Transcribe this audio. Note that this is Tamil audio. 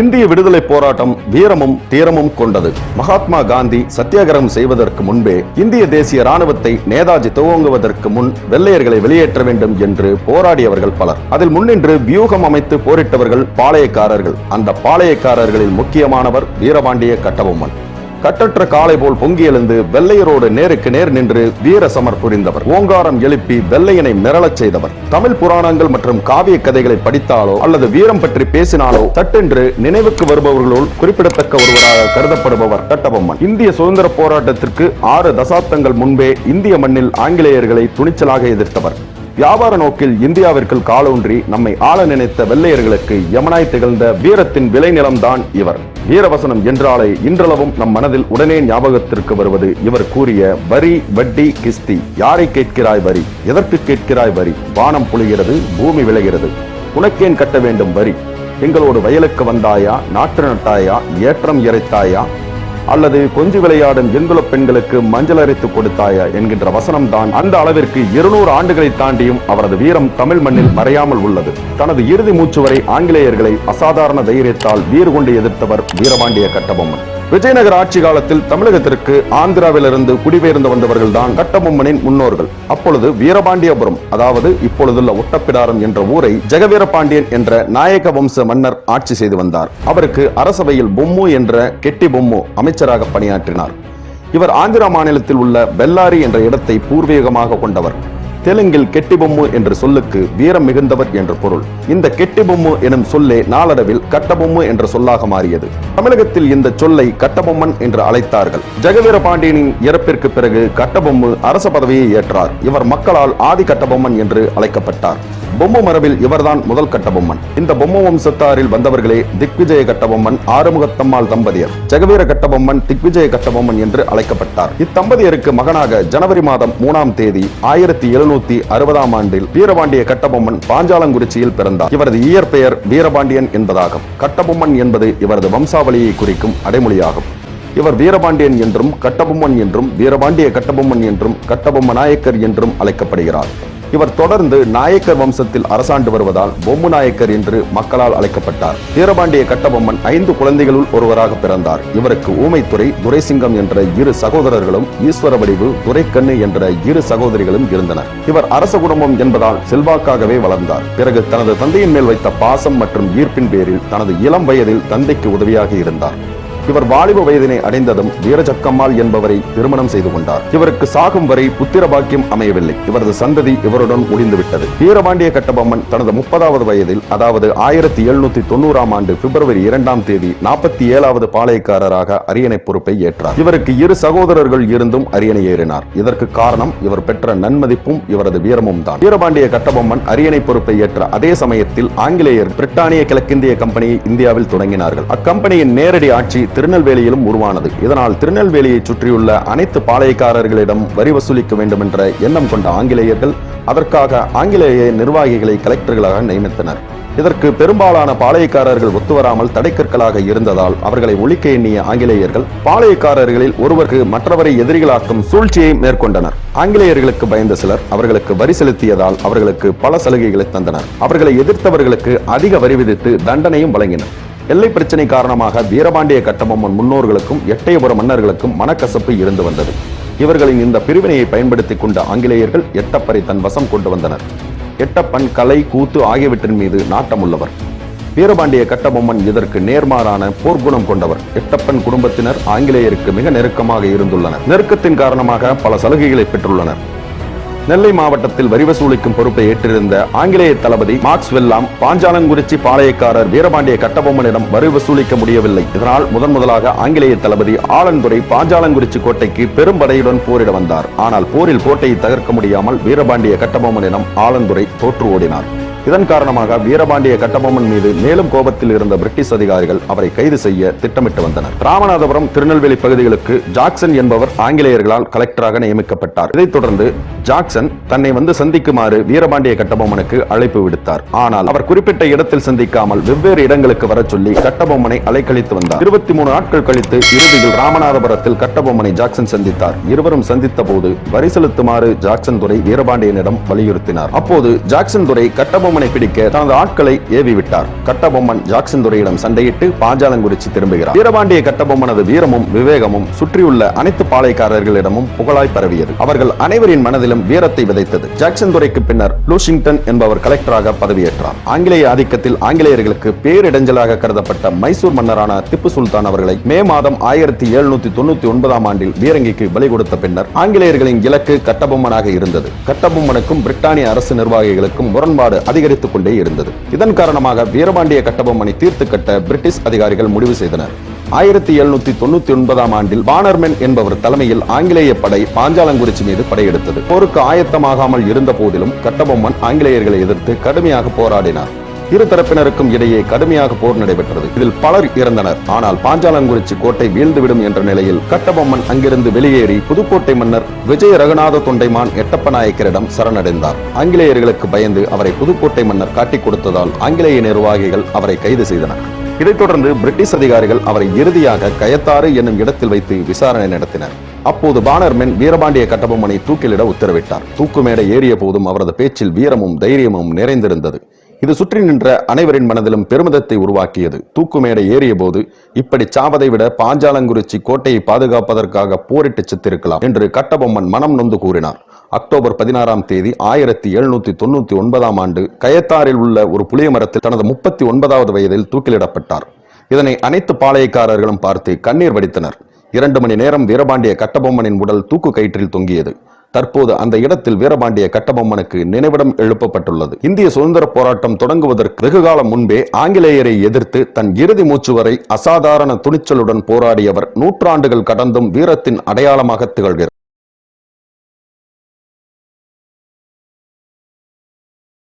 இந்திய விடுதலை போராட்டம் வீரமும் தீரமும் கொண்டது. மகாத்மா காந்தி சத்தியாகிரகம் செய்வதற்கு முன்பே இந்திய தேசிய ராணுவத்தை நேதாஜி துவங்குவதற்கு முன் வெள்ளையர்களை வெளியேற்ற வேண்டும் என்று போராடியவர்கள் பலர். அதில் முன்னின்று வியூகம் அமைத்து போரிட்டவர்கள் பாளையக்காரர்கள். அந்த பாளையக்காரர்களில் முக்கியமானவர் வீரபாண்டிய கட்டபொம்மன். கட்டற்ற காளை போல் பொங்கி எழுந்து வெள்ளையரோடு நேருக்கு நேர் நின்று வீர சமர் புரிந்தவர். ஓங்காரம் எழுப்பி வெள்ளையனை மிரளச் செய்தவர். தமிழ் புராணங்கள் மற்றும் காவிய கதைகளை படித்தாலோ அல்லது வீரம் பற்றி பேசினாலோ தட்டென்று நினைவுக்கு வருபவர்களுள் குறிப்பிடத்தக்க ஒருவராக கருதப்படுபவர் கட்டபொம்மன் இந்திய சுதந்திர போராட்டத்திற்கு ஆறு தசாப்தங்கள் முன்பே இந்திய மண்ணில் ஆங்கிலேயர்களை துணிச்சலாக எதிர்த்தவர். வியாபார நோக்கில் இந்தியாவிற்குள் காலூன்றி நம்மை ஆள நினைத்த வெள்ளையர்களுக்கு யமனாய் திகழ்ந்த வீரத்தின் விளைநிலம்தான் இவர். வீரவசனம் என்றாலே இன்றளவும் நம் மனதில் உடனே ஞாபகத்திற்கு வருவது இவர் கூறிய வரி வட்டி கிஸ்தி. யாரை கேட்கிறாய் வரி? எதற்கு கேட்கிறாய் வரி? வானம் புளிகிறது பூமி விளைகிறது. உனக்கேன் கட்ட வேண்டும் வரி? எங்களோடு வயலுக்கு வந்தாயா? நாற்று நட்டாயா? ஏற்றம் இறைத்தாயா? அல்லது கொஞ்சி விளையாடும் எங்குல பெண்களுக்கு மஞ்சள் அரைத்து கொடுத்தாயா என்கின்ற வசனம் தான் அந்த அளவிற்கு இருநூறு ஆண்டுகளை தாண்டியும் அவரது வீரம் தமிழ் மண்ணில் மறையாமல் உள்ளது. தனது இறுதி மூச்சு வரை ஆங்கிலேயர்களை அசாதாரண தைரியத்தால் வீறு கொண்டு எதிர்த்தவர் வீரபாண்டிய கட்டபொம்மன். விஜயநகர ஆட்சி காலத்தில் தமிழகத்திற்கு ஆந்திராவிலிருந்து குடிபெயர்ந்து வந்தவர்கள் தான் கட்டபொம்மனின் முன்னோர்கள். அப்பொழுது வீரபாண்டியபுரம் அதாவது இப்பொழுதுள்ள ஒட்டப்பிடாரம் என்ற ஊரை ஜெகவீரபாண்டியன் என்ற நாயக வம்ச மன்னர் ஆட்சி செய்து வந்தார். அவருக்கு அரசவையில் பொம்மு என்ற கெட்டி பொம்மு அமைச்சராக பணியாற்றினார். இவர் ஆந்திரா மாநிலத்தில் உள்ள பெல்லாரி என்ற இடத்தை பூர்வீகமாக கொண்டவர். தெலுங்கில் கெட்டிபொம்மு என்ற சொல்லுக்கு வீரம் மிகுந்தவர் என்று பொருள். இந்த கெட்டிபொம்மு எனும் சொல்லே நாளடைவில் கட்டபொம்மு என்ற சொல்லாக மாறியது. தமிழகத்தில் இந்த சொல்லை கட்டபொம்மன் என்று அழைத்தார்கள். ஜெகவீர பாண்டியனின் இறப்பிற்கு பிறகு கட்டபொம்மு அரச பதவியை ஏற்றார். இவர் மக்களால் ஆதி கட்டபொம்மன் என்று அழைக்கப்பட்டார். பொம்மு மரபில் இவர்தான் முதல் கட்டபொம்மன் இந்த பொம்மை வம்சத்தாரில் வந்தவர்களே திக்விஜய கட்டபொம்மன் ஆறுமுகத்தம்மாள் தம்பதியர். ஜெகவீர கட்டபொம்மன் திக்விஜய கட்டபொம்மன் என்று அழைக்கப்பட்டார். இத்தம்பதியருக்கு மகனாக ஜனவரி மாதம் மூணாம் தேதி ஆயிரத்தி எழுநூத்தி அறுபதாம் ஆண்டில் வீரபாண்டிய கட்டபொம்மன் பாஞ்சாலங்குறிச்சியில் பிறந்தார். இவரது இயற்பெயர் வீரபாண்டியன் என்பதாகும். கட்டபொம்மன் என்பது இவரது வம்சாவளியை குறிக்கும் அடைமொழியாகும். இவர் வீரபாண்டியன் என்றும் கட்டபொம்மன் என்றும் வீரபாண்டிய கட்டபொம்மன் என்றும் கட்டபொம்ம நாயக்கர் என்றும் அழைக்கப்படுகிறார். இவர் தொடர்ந்து நாயக்கர் வம்சத்தில் அரசாண்டு வருவதால் பொம்மு நாயக்கர் என்று மக்களால் அழைக்கப்பட்டார். வீரபாண்டிய கட்டபொம்மன் ஐந்து குழந்தைகளுள் ஒருவராக பிறந்தார். இவருக்கு ஊமைத்துறை துரைசிங்கம் என்ற இரு சகோதரர்களும் ஈஸ்வர வடிவு துரைக்கண்ணு என்ற இரு சகோதரிகளும் இருந்தனர். இவர் அரச குடும்பம் என்பதால் செல்வாக்காகவே வளர்ந்தார். பிறகு தனது தந்தையின் மேல் வைத்த பாசம் மற்றும் ஈர்ப்பின் பேரில் தனது இளம் வயதில் தந்தைக்கு உதவியாக இருந்தார். இவர் வாலிப வயதினை அடைந்ததும் வீரஜக்கம்மாள் என்பவரை திருமணம் செய்து கொண்டார். இவருக்கு சாகும் வரை புத்திர பாக்கியம் அமையவில்லை. இவரது சந்ததி இவருடன் முடிந்துவிட்டது வீரபாண்டிய கட்டபொம்மன் தனது முப்பதாவது வயதில் அதாவது ஆயிரத்தி எழுநூத்தி தொண்ணூறாம் ஆண்டு பிப்ரவரி இரண்டாம் தேதி நாற்பத்தி ஏழாவது பாளையக்காரராக அரியணை பொறுப்பை ஏற்றார். இவருக்கு இரு சகோதரர்கள் இருந்தும் அரியணை ஏறினார். இதற்கு காரணம் இவர் பெற்ற நன்மதிப்பும் இவரது வீரமும் தான். வீரபாண்டிய கட்டபொம்மன் அரியணை பொறுப்பை ஏற்ற அதே சமயத்தில் ஆங்கிலேயர் பிரிட்டானிய கிழக்கிந்திய கம்பெனியை இந்தியாவில் தொடங்கினார்கள். அக்கம்பெனியின் நேரடி ஆட்சி திருநெல்வேலியிலும் உருவானது. இதனால் திருநெல்வேலியை சுற்றியுள்ள அனைத்து பாளையக்காரர்களிடம் வரி வசூலிக்க வேண்டும் என்ற எண்ணம் கொண்ட ஆங்கிலேயர்கள் அதற்காக ஆங்கிலேய நிர்வாகிகளை கலெக்டர்களாக நியமித்தனர். இதற்கு பெரும்பாலான பாளையக்காரர்கள் ஒத்துவராமல் தடைக்கற்களாக இருந்ததால் அவர்களை ஒழிக்க எண்ணிய ஆங்கிலேயர்கள் பாளையக்காரர்களில் ஒருவருக்கு மற்றவரை எதிரிகளாக்கும் சூழ்ச்சியை மேற்கொண்டனர். ஆங்கிலேயர்களுக்கு பயந்த சிலர் அவர்களுக்கு வரி செலுத்தியதால் அவர்களுக்கு பல சலுகைகளை தந்தனர். அவர்களை எதிர்த்தவர்களுக்கு அதிக வரி விதித்து தண்டனையும் வழங்கினர். எல்லை பிரச்சனை காரணமாக வீரபாண்டிய கட்டபொம்மன் முன்னோர்களுக்கும் எட்டயபுர மன்னர்களுக்கும் மனக்கசப்பு இருந்து வந்தது. இவர்களின் இந்த பிரிவினையை பயன்படுத்திக் கொண்ட ஆங்கிலேயர்கள் எட்டப்பரை தன் வசம் கொண்டு வந்தனர். எட்டப்பன் கலை கூத்து ஆகியவற்றின் மீது நாட்டமுள்ளவர். வீரபாண்டிய கட்டபொம்மன் இதற்கு நேர்மாறான போர்க்குணம் கொண்டவர். எட்டப்பன் குடும்பத்தினர் ஆங்கிலேயருக்கு மிக நெருக்கமாக இருந்துள்ளனர். நெருக்கத்தின் காரணமாக பல சலுகைகளை பெற்றுள்ளனர். நெல்லை மாவட்டத்தில் வரி வசூலிக்கும் பொறுப்பை ஏற்றிருந்த ஆங்கிலேய தளபதி மார்க்ஸ் வெல்லாம் பாஞ்சாலங்குறிச்சி பாளையக்காரர் வீரபாண்டிய கட்டபொம்மனிடம் வரி வசூலிக்க முடியவில்லை. இதனால் முதன் முதலாக ஆங்கிலேய தளபதி ஆலன்துறை பாஞ்சாலங்குறிச்சி கோட்டைக்கு பெரும் படையுடன் போரிட வந்தார். ஆனால் போரில் கோட்டையை தகர்க்க முடியாமல் வீரபாண்டிய கட்டபொம்மனிடம் ஆலந்துரை தோற்று ஓடினார். இதன் காரணமாக வீரபாண்டிய கட்டபொம்மன் மீது மேலும் கோபத்தில் இருந்த பிரிட்டிஷ் அதிகாரிகள் அவரை கைது செய்ய திட்டமிட்டு வந்தனர். ராமநாதபுரம் திருநெல்வேலி பகுதிகளுக்கு ஜாக்சன் என்பவர் ஆங்கிலேயர்களால் கலெக்டராக நியமிக்கப்பட்டார். இதைத் தொடர்ந்து ஜாக்சன் தன்னை வந்து சந்திக்குமாறு வீரபாண்டிய கட்டபொம்மனுக்கு அழைப்பு விடுத்தார். ஆனால் அவர் குறிப்பிட்ட இடத்தில் சந்திக்காமல் வெவ்வேறு இடங்களுக்கு வரச் சொல்லி கட்டபொம்மனை அலைக்கழித்து வந்தார். இருபத்தி மூணு நாட்கள் கழித்து இறுதியில் ராமநாதபுரத்தில் கட்டபொம்மனை ஜாக்சன் சந்தித்தார். இருவரும் சந்தித்த போது வரி செலுத்துமாறு ஜாக்சன் துறை வீரபாண்டியனிடம் வலியுறுத்தினார். அப்போது ஜாக்சன் துறை கட்டபொம்மன் கட்டபொம்மனை பிடிக்க தனது ஆட்களை ஏவி விட்டார் கட்டபொம்மன் ஜாக்சன் துறையிடம் சண்டையிட்டு பாஞ்சாலங்குறிச்சி திரும்புகிறார். வீரபாண்டிய கட்டபொம்மனது வீரமும் விவேகமும் சுற்றியுள்ள அனைத்து பாளையக்காரர்களிடமும் புகழாய் பரவியது. அவர்கள் அனைவரின் மனதிலும் வீரத்தை விதைத்தது. ஜாக்சன் துறைக்கு பின்னர் லூஷிங்டன் என்பவர் கலெக்டராக பதவியேற்றார். ஆங்கிலேய ஆதிக்கத்தில் ஆங்கிலேயர்களுக்கு பேரிடஞ்சலாக கருதப்பட்ட மைசூர் மன்னரான திப்பு சுல்தான் அவர்களை மே மாதம் ஆயிரத்தி எழுநூத்தி தொண்ணூத்தி ஒன்பதாம் ஆண்டில் வீரங்கிக்கு பலி கொடுத்த பின்னர் ஆங்கிலேயர்களின் இலக்கு கட்டபொம்மனாக இருந்தது. கட்டபொம்மனுக்கும் பிரிட்டானிய அரசு நிர்வாகிகளுக்கும் முரண்பாடு அதிக அதிகரித்துக் கொண்டே இருந்தது. இதன் காரணமாக வீரபாண்டிய கட்டபொம்மனை தீர்த்து கட்ட பிரிட்டிஷ் அதிகாரிகள் முடிவு செய்தனர். ஆயிரத்தி எழுநூத்தி தொண்ணூத்தி ஒன்பதாம் ஆண்டில் பானர்மென் என்பவர் தலைமையில் ஆங்கிலேய படை பாஞ்சாலங்குறிச்சி மீது படையெடுத்தது. போருக்கு ஆயத்தமாகாமல் இருந்த போதிலும் கட்டபொம்மன் ஆங்கிலேயர்களை எதிர்த்து கடுமையாக போராடினார். இரு தரப்பினருக்கும் இடையே கடுமையாக போர் நடைபெற்றது. இதில் பலர் இறந்தனர். ஆனால் பாஞ்சாலங்குறிச்சி கோட்டை வீழ்ந்துவிடும் என்ற நிலையில் கட்டபொம்மன் அங்கிருந்து வெளியேறி புதுக்கோட்டை மன்னர் விஜய ரகுநாத தொண்டைமான் எட்டப்ப நாயக்கரிடம் சரணடைந்தார். ஆங்கிலேயர்களுக்கு பயந்து அவரை புதுக்கோட்டை மன்னர் காட்டிக் கொடுத்ததால் ஆங்கிலேய நிர்வாகிகள் அவரை கைது செய்தனர். இதைத் தொடர்ந்து பிரிட்டிஷ் அதிகாரிகள் அவரை இறுதியாக கயத்தாறு என்னும் இடத்தில் வைத்து விசாரணை நடத்தினர். அப்போது பானர்மென் வீரபாண்டிய கட்டபொம்மனை தூக்கிலிட உத்தரவிட்டார். தூக்கு மேடை ஏறிய போதும் அவரது பேச்சில் வீரமும் தைரியமும் நிறைந்திருந்தது. இது சுற்றி நின்ற அனைவரின் மனதிலும் பெருமிதத்தை உருவாக்கியது. தூக்கு மேடை ஏறிய போது இப்படி சாவதை விட பாஞ்சாலங்குறிச்சி கோட்டையை பாதுகாப்பதற்காக போரிட்டு சித்திருக்கலாம் என்று கட்டபொம்மன் மனம் நொந்து கூறினார். அக்டோபர் பதினாறாம் தேதி ஆயிரத்தி எழுநூத்தி தொண்ணூத்தி ஒன்பதாம் ஆண்டு கயத்தாரில் உள்ள ஒரு புளிய மரத்தில் தனது முப்பத்தி ஒன்பதாவது வயதில் தூக்கிலிடப்பட்டார். இதனை அனைத்து பாளையக்காரர்களும் பார்த்து கண்ணீர் வடித்தனர். இரண்டு மணி நேரம் வீரபாண்டிய கட்டபொம்மனின் உடல் தூக்கு கயிற்றில் தொங்கியது. தற்போது அந்த இடத்தில் வீரபாண்டிய கட்டபொம்மனுக்கு நினைவிடம் எழுப்பப்பட்டுள்ளது. இந்திய சுதந்திர போராட்டம் தொடங்குவதற்கு வெகுகாலம் முன்பே ஆங்கிலேயரை எதிர்த்து தன் இறுதி மூச்சு வரை அசாதாரண துணிச்சலுடன் போராடியவர் நூற்றாண்டுகள் கடந்தும் வீரத்தின் அடையாளமாக திகழ்கிறார்.